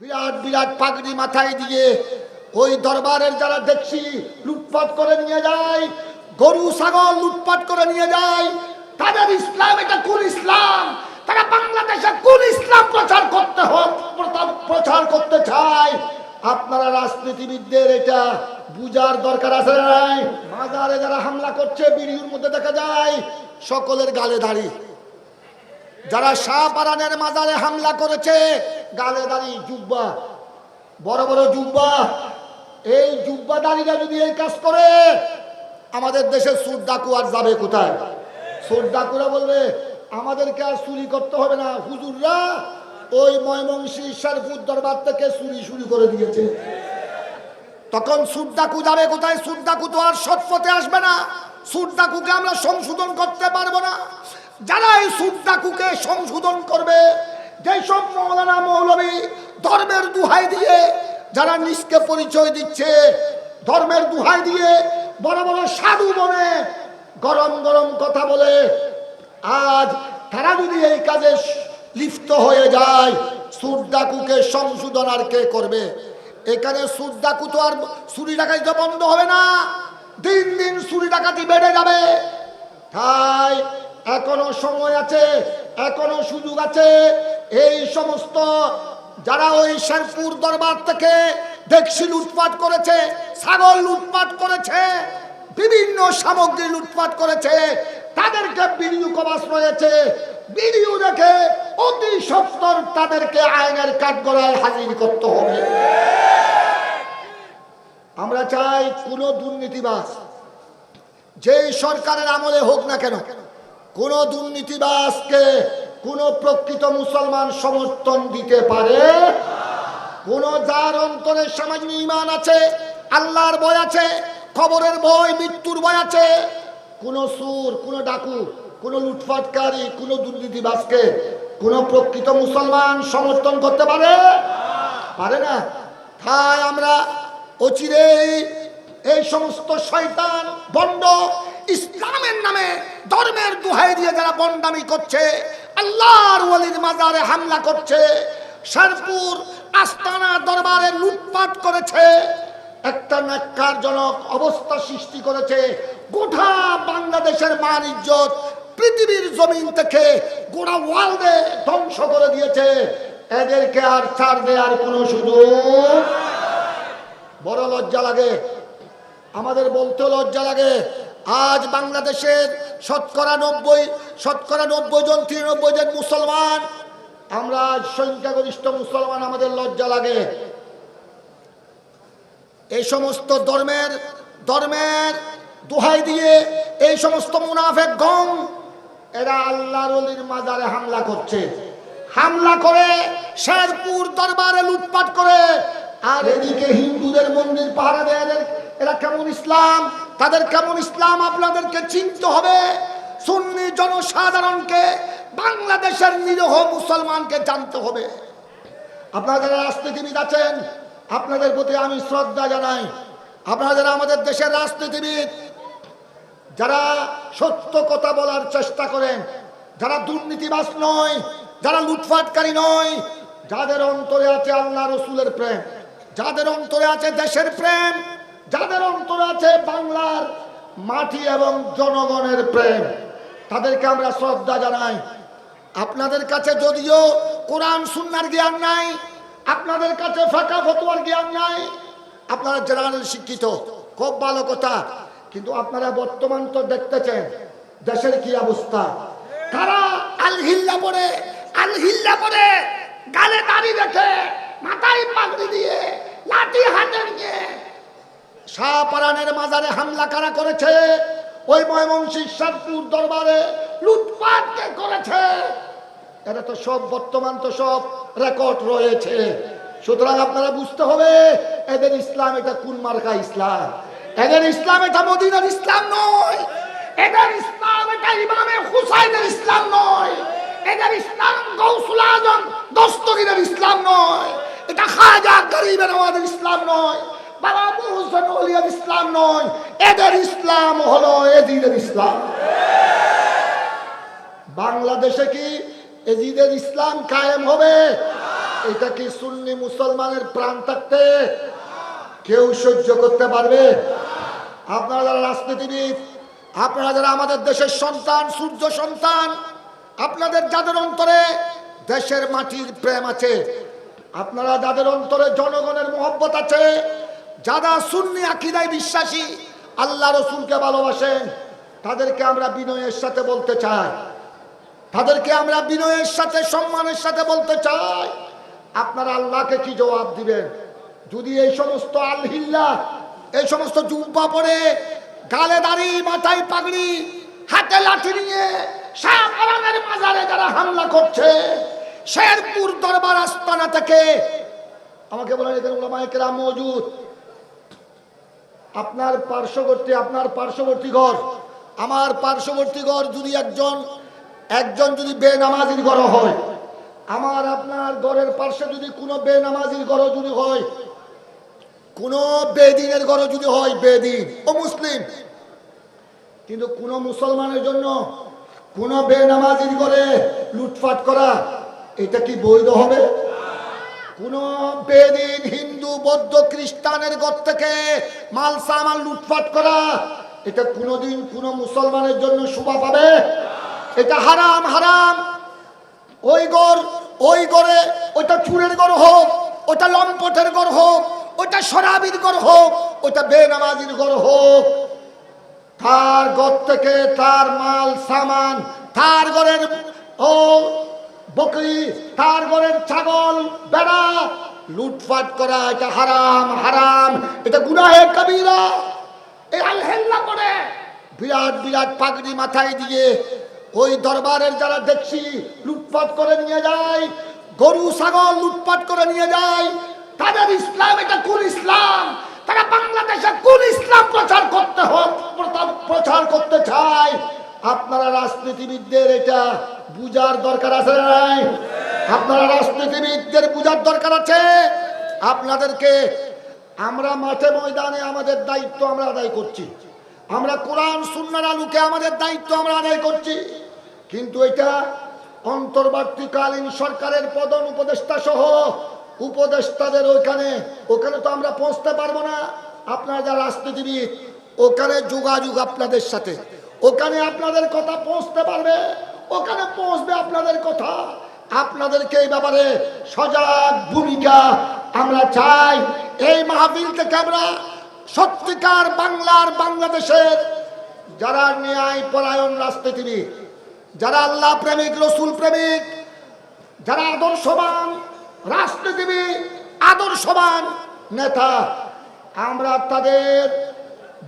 বিরাট বিরাট পাগড়ি মাথায় দিয়ে ওই দরবারের যারা দেখছি লুটপাট করে নিয়ে যায়, গরু, ছাগল লুটপাট করে নিয়ে যায়, তাদের ইসলাম এটা কোন ইসলাম? তারা বাংলাদেশে কোন ইসলাম প্রচার করতে হোক প্রচার করতে চায়? আপনারা রাজনীতিবিদদের এটা বুঝার দরকার আছে নাই? মাজারে যারা হামলা করছে, বিড়ির মধ্যে দেখা যায়, সকলের গালে দাঁড়িয়ে যারা শাহপারানের মাজারে হামলা করেছে গালে দাঁড়ি, জুব্বা। বড় বড় জুব্বা। এই জুব্বা দাঁড়িয়ে যদি এই কাজ করে, আমাদের দেশের সুর ডাকু আর যাবে কোথায়? সুর ডাকুরা বলবে, আমাদেরকে আর চুরি করতে হবে না, হুজুররা ওই ময়মনসি শেরপুর দরবার থেকে চুরি শুরু করে দিয়েছে। তখন সুদ্দাকু যাবে কোথায়? সুদ্দাকু তো আর সৎপথে আসবে না। সুদ্দাকুকে আমরা সংশোধন করতে পারব না। যারা এই সুদ্দাকুকে সংশোধন করবে যেসব মৌলানা মৌলবী ধর্মের দুহাই দিয়ে যারা নিজকে পরিচয় দিচ্ছে, ধর্মের দুহাই দিয়ে বড় বড় সাধু বনে গরম গরম কথা বলে, আজ তারা যদি এই কাজে লিপ্ত হয়ে যায় সুদ্দাকুকে সংশোধন আর কে করবে? এখানে সুদ ডাকু তো আর চুরি ডাকাতি তো বন্ধ হবে না। দিন দিন চুরি ডাকাতি বেড়ে যাবে। তাই এখনও সময় আছে, এখনও সুযোগ আছে। এই সমস্ত যারা ওই শেরপুর দরবার থেকে দেখছি লুটপাট করেছে, ছাগল লুটপাট করেছে, বিভিন্ন সামগ্রী লুটপাট করেছে, তাদেরকে বিডিও কবাস রয়েছে। বিডিও দেখে অতি সত্তর তাদেরকে আইনের কাঠগড়ায় হাজির করতে হবে। আমরা চাই কোন দুর্নীতিবাস যেই সরকারের আমলে হোক না কেন কোন দুর্নীতিবাসকে কোন প্রকৃত মুসলমান সমর্থন দিতে পারে? কোন যার অন্তরে সামাজিক ইমান আছে, আল্লাহর ভয় আছে, খবরের ভয়, মৃত্যুর ভয় আছে, কোন সুর, কোন ডাকু, কোন লুটপাটকারী, কোন দুর্নীতিবাসকে কোন প্রকৃত মুসলমান সমর্থন করতে পারে? পারে না। তাই আমরা অচিরেই এই সমস্ত শয়তান, বন্ড ইসলামের নামে ধর্মের দুহাই দিয়ে যারা বন্ডামি করছে, আল্লাহর ওয়ালির মাজারে হামলা করছে, শেরপুর, আস্তানা দরবারে লুটপাট করেছে, একটা ন্যাক্কারজনক অবস্থা সৃষ্টি করেছে। গোটা বাংলাদেশের মান ইজ্জত পৃথিবীর জমিন থেকে গোটা ওয়ার্ল্ডে ধ্বংস করে দিয়েছে। এদেরকে আর ছাড় দেওয়ার কোনো সুযোগ? বড় লজ্জা লাগে। আমাদের বলতে লজ্জা লাগে। আজ বাংলাদেশের শতকরা নব্বই শতকরা নব্বই জন, তিরানব্বই জন মুসলমান। আমরা সংখ্যাগরিষ্ঠ মুসলমান, আমাদের লজ্জা লাগে। এই সমস্ত ধর্মের ধর্মের দোহাই দিয়ে এই সমস্ত মুনাফেক গং এরা আল্লাহর অলির মাজারে হামলা করছে। হামলা করে শেরপুর দরবারে লুটপাট করে আর এদিকে হিন্দুদের মন্দির পাহারা দেয় এরা কেমন ইসলাম? তাদের কেমন ইসলাম আপনাদেরকে চিনতে হবে। সুন্নি জনসাধারণকে, বাংলাদেশের নিরহ মুসলমানকে জানতে হবে। আপনারা রাজনীতিবিদ আছেন, আপনাদের প্রতি আমি শ্রদ্ধা জানাই। আপনারা আমাদের দেশের রাজনীতিবিদ, যারা সত্য কথা বলার চেষ্টা করেন, যারা দুর্নীতিবাস নয়, যারা লুটফাটকারী নয়, যাদের অন্তরে আছে আল্লাহ রসুলের প্রেম। যাদের অন্তরে আছে দেশের প্রেম, যাদের অন্তরে আছে বাংলার মাটি এবং জনগণের প্রেম, তাদেরকে আমরা শ্রদ্ধা জানাই। আপনাদের কাছে যদিও কোরআন, সুন্নার জ্ঞান নাই, আপনাদের কাছে ফাঁকা ফতুয়ার জ্ঞান নাই, আপনারা জেনারেল শিক্ষিত, খুব ভালো কথা, কিন্তু আপনারা বর্তমান তো দেখতেছেন, দেশের কি অবস্থা। তারা আলহিল্লা পরে আলহিল্লা পরে গালে দাড়ি রেখে মাথায় পাগড়ি দিয়ে লাঠি হাতে নিয়ে। শাহপারানের মাজারে হামলা কারা করেছে? ওই ময়মনসিং শেরপুর দরবারে লুটপাট কে করেছে। এটা তো সব, বর্তমান তো সব রেকর্ড রয়েছে। সুতরাং আপনারা বুঝতে হবে, এদের ইসলাম এটা কোন মার্কা ইসলাম? এদের ইসলাম এটা মদিনার ইসলাম নয়। এদের ইসলাম এটা ইমামে হুসাইনের ইসলাম নয়। এদের ইসলাম গৌসুল আজম দস্তগীরের ইসলাম নয়। খাজা ইসলাম নয়, বাবা ইসলাম নয়, এদের ইসলাম হলো এদিনের ইসলাম। বাংলাদেশে কি এজিদের ইসলাম কায়েম হবে? এটা কি সুন্নি মুসলমানের প্রাণ থাকতে কেউ সহ্য করতে পারবে? আপনারা যারা রাজনীতিবিদ, আপনারা যারা আমাদের দেশের সন্তান, সূর্য সন্তান, আপনাদের যাদের অন্তরে দেশের মাটির প্রেম আছে আপনারা যাদের অন্তরে জনগণের মোহব্বত আছে, যারা সুন্নি আকিদায় বিশ্বাসী, আল্লাহ রসুলকে ভালোবাসেন, তাদেরকে আমরা বিনয়ের সাথে বলতে চাই। তাদেরকে আমরা বিনয়ের সাথে, সম্মানের সাথে বলতে চাই। আপনারা আল্লাহকে কি জবাব দিবেন? যদি এই সমস্ত আলহিল্লা, এই সমস্ত জুব্বা পরে, গালে দাড়ি, মাথায় পাগড়ি, হাতে লাঠি নিয়ে শাহরানের মাজারে যারা হামলা করছে শেরপুর দরবার আস্তানা থেকে। আমাকে বলেন, এখানে ওলামায়ে কেরাম মজুদ। আপনার পার্শ্ববর্তী আপনার পার্শ্ববর্তী ঘর, আমার পার্শ্ববর্তী ঘর যদি একজন একজন যদি বেনামাজির ঘর হয়, আমার আপনার ঘরের পার্শ্বে যদি কোনো বেনামাজির ঘর যদি হয়, কোনো বেদিনের ঘর যদি হয়, বেদিন ও মুসলিম, কিন্তু কোনো মুসলমানের জন্য কোনো বেনামাজির ঘরে লুটপাট করা এটা কি বৈধ হবে? কোন বেদিন হিন্দু, বৌদ্ধ, খ্রিস্টানের ঘর থেকে মাল সামান লুটপাট করা, এটা কোনোদিন কোন মুসলমানের জন্য শোভা পাবে? এটা হারাম হারাম। ওই গড় ওই গড়ে, ওইটা চুরের গড় হোক ওটা লম্পটের গড় হোক ওটা সরাবির গড় হোক ওটা বেনামাজির গড় হোক। তার ঘর থেকে তার মাল সামান, তার ঘরের ও বকরি, তার ঘরের ছাগল, বেড়া। লুটপাট করা, এটা হারাম হারাম। এটা গুনাহে কবিরা। এই আলহেল্লা করে। বিরাট বিরাট পাগড়ি মাথায় দিয়ে ওই দরবারের যারা দেখছি লুটপাট করে নিয়ে যায়, গরু, ছাগল লুটপাট করে নিয়ে যায়, তাদের ইসলাম, এটা কোন ইসলাম? তারা বাংলাদেশে কোন ইসলাম প্রচার করতে হোক প্রচার করতে চায়? আপনারা রাজনীতিবিদদের এটা বুঝার দরকার আছে নাই? আপনারা রাজনীতিবিদদের বুঝার দরকার আছে? আপনাদেরকে আমরা মাঠে ময়দানে আমাদের দায়িত্ব আমরা আদায় করছি। আমরা কোরআন সুন্নার আলুকে আমাদের দায়িত্ব আমরা আদায় করছি। কিন্তু এটা অন্তর্বর্তীকালীন সরকারের প্রধান উপদেষ্টা সহ উপদেষ্টাদের ওইখানে, ওখানে তো আমরা পৌঁছতে পারব না। আপনারা যারা রাজনীতিবিদ, ওখানে যোগাযোগ আপনাদের সাথে। ওখানে আপনাদের কথা পৌঁছতে পারবে। ওখানে পৌঁছবে আপনাদের কথা। আপনাদেরকে এই ব্যাপারে সজাগ ভূমিকা আমরা চাই। এই মাহফিল থেকে আমরা সত্যিকার বাংলার বাংলাদেশের যারা ন্যায় পরায়ণ রাজনীতিবিদ, যারা আল্লাহ প্রেমিক, রসুল প্রেমিক, যারা আদর্শবান রাজনীতিবিদ, আদর্শবান নেতা, আমরা তাদের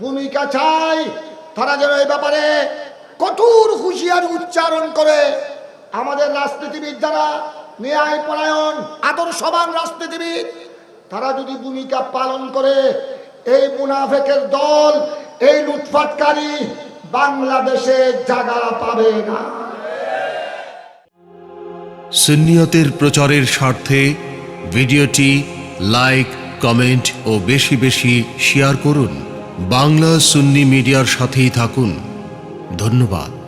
ভূমিকা চাই। তারা যেন এই ব্যাপারে। কঠোর হুঁশিয়ারি উচ্চারণ করে আমাদের রাজনীতিবিদ যারা, ন্যায় পরায়ণ আদর্শবান রাজনীতিবিদ, তারা যদি ভূমিকা পালন করে, এই মুনাফেকের দল, এই লুটপাটকারী বাংলাদেশে জায়গা পাবে না। সুন্নিয়তের প্রচারের স্বার্থে ভিডিওটি লাইক, কমেন্ট ও বেশি বেশি শেয়ার করুন। বাংলা সুন্নি মিডিয়ার সাথেই থাকুন। ধন্যবাদ।